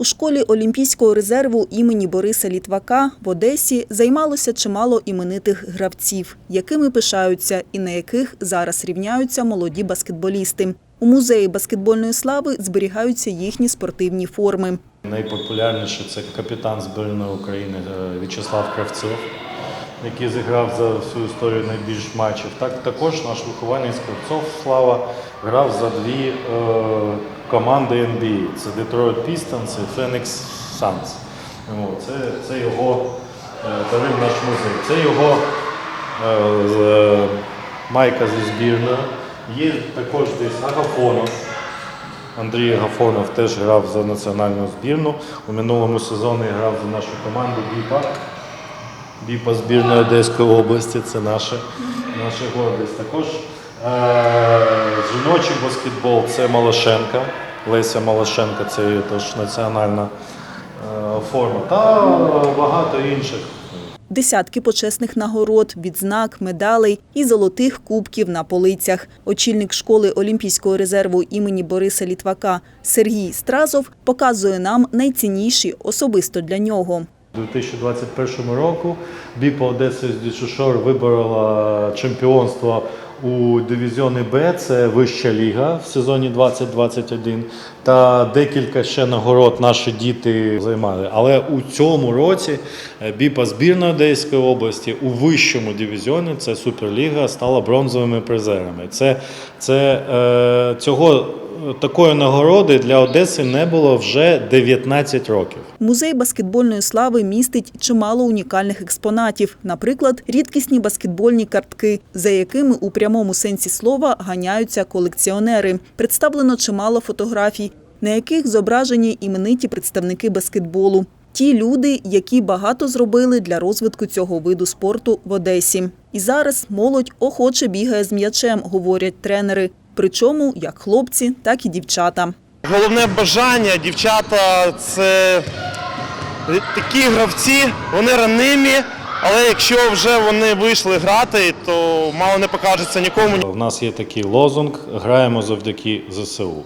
У школі Олімпійського резерву імені Бориса Літвака в Одесі займалося чимало іменитих гравців, якими пишаються і на яких зараз рівняються молоді баскетболісти. У музеї баскетбольної слави зберігаються їхні спортивні форми. Найпопулярніше це капітан збірної України е, В'ячеслав Кравцов, який зіграв за всю історію найбільш матчів. Так, також наш вихованець Кравцов Слава грав за дві е, команди NBA. Це Detroit Pistons і Phoenix Suns. Це, це його е, наш музей. Це його е, е, майка зі збірною. Є також десь Агафонов. Андрій Гафонов теж грав за національну збірну. У минулому сезоні грав за нашу команду Біпа. Збірної Одеської області це наша, наша гордість. Також е- жіночий баскетбол це Малашенка. Леся Малашенка це її теж національна е, форма. Та багато інших. Десятки почесних нагород, відзнак, медалей і золотих кубків на полицях. Очільник школи Олімпійського резерву імені Бориса Літвака Сергій Стразов показує нам найцінніші особисто для нього. У 2021 року Біпа Одеса Дічушор виборола чемпіонство у дивізіоні Б, це вища ліга в сезоні 2021. Та декілька ще нагород наші діти займали. Але у цьому році е, Біпа збірної Одеської області у вищому дивізіоні, це Суперліга, стала бронзовими призерами. Це, це е, цього такої нагороди для Одеси не було вже 19 років. Музей баскетбольної слави містить чимало унікальних експонатів, наприклад, рідкісні баскетбольні картки, за якими у прямому сенсі слова ганяються колекціонери. Представлено чимало фотографій, на яких зображені імениті представники баскетболу. Ті люди, які багато зробили для розвитку цього виду спорту в Одесі. І зараз молодь охоче бігає з м'ячем, говорять тренери. Причому як хлопці, так і дівчата. Головне бажання, дівчата це такі гравці, вони ранимі, але якщо вже вони вийшли грати, то мало не покажеться нікому. У нас є такий лозунг Граємо завдяки ЗСУ.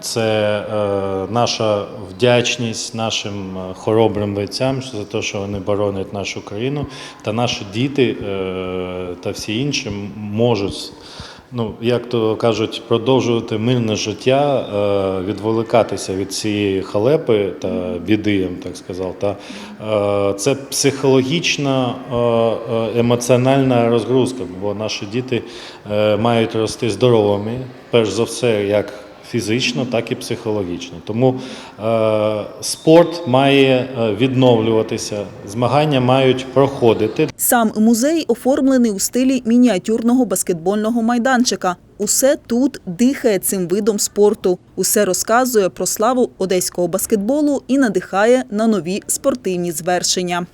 Це е, наша вдячність нашим е, хоробрим бойцям за те, що вони боронять нашу країну. Та наші діти е, та всі інші можуть. Ну, як то кажуть, продовжувати мирне життя, відволикатися відволікатися від цієї халепи та біди, я так сказав. Та е, це психологічна е, е, емоціональна розгрузка, бо наші діти е, мають рости здоровими, перш за все, як фізично, так і психологічно. Тому е, спорт має е, відновлюватися, змагання мають проходити. Сам музей оформлений у стилі мініатюрного баскетбольного майданчика. Усе тут дихає цим видом спорту. Усе розказує про славу одеського баскетболу і надихає на нові спортивні звершення.